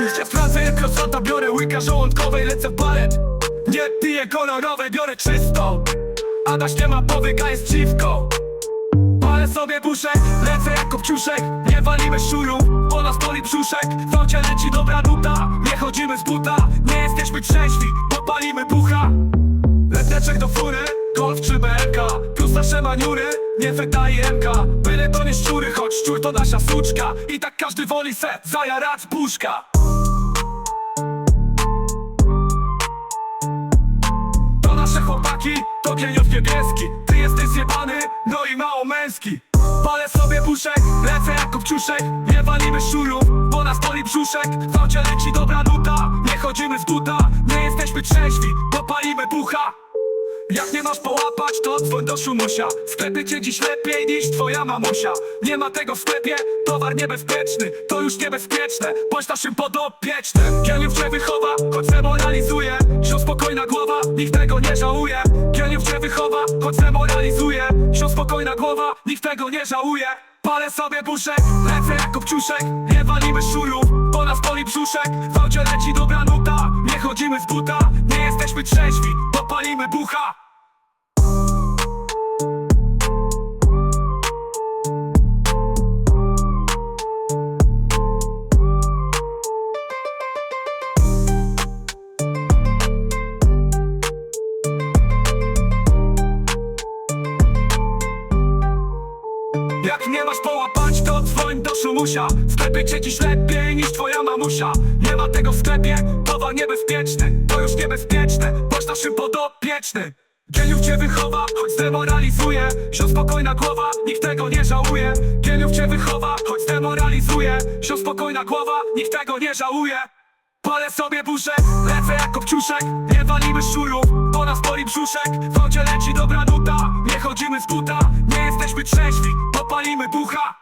Ja sprawdzę krosota, biorę. Łyka żołądkowej, lecę w balet. Nie piję kolorowej, biorę czystą Adaś nie ma powyka, jest dziwką Palę sobie buszek, lecę jak kopciuszek. Nie walimy szurów, bo nas boli brzuszek. W nocie leci dobra nuta, nie chodzimy z buta. Nie jesteśmy trzeźwi, bo palimy bucha. Leteczek do fury, golf czy BLK Plus nasze maniury, nie feta i MK Byle to nie szczury, choć szczur to nasza suczka. I tak każdy woli se zajarać puszka nasze chłopaki, to geniusz niebieski Ty jesteś zjebany, no i mało męski. Palę sobie puszek, lecę jak kopciuszek. Nie walimy szurów, bo nas boli brzuszek. W nocie leci dobra nuta, nie chodzimy z buta Nie jesteśmy trzeźwi, bo palimy bucha jak nie masz połapać, to dzwoń do Szumusia. W sklepie cię dziś lepiej niż twoja mamusia. Nie ma tego w sklepie, towar niebezpieczny. To już niebezpieczne, bądź naszym podopiecznym. Geniusz cię wychowa, choć spokojna głowa, nikt tego nie żałuje. Geniusz cię wychowa, choć demoralizuje Sią spokojna głowa, nikt tego nie żałuje. Palę sobie buszek, lecę jak kopciuszek. Nie walimy szurów, bo nas boli brzuszek. W aucie leci dobra nuta, nie chodzimy z buta. Nie jesteśmy trzeźwi, bo palimy bucha Jak nie masz połapać, to dzwoń do Szumusia. Sklepie cię dziś lepiej niż twoja mamusia. Nie ma tego w sklepie, towar niebezpieczny. To już niebezpieczne, bądź naszym podopiecznym Geniów cię wychowa, choć zdemoralizuje. Sią spokojna głowa, nikt tego nie żałuje. Geniów cię wychowa, choć zdemoralizuje. Sią spokojna głowa, nikt tego nie żałuje. Palę sobie buszek, lecę jak kopciuszek. Nie walimy szurów, bo nas boli brzuszek. W leci dobra nuta, nie chodzimy z buta. Nie jesteśmy trzeźwi, bo palimy bucha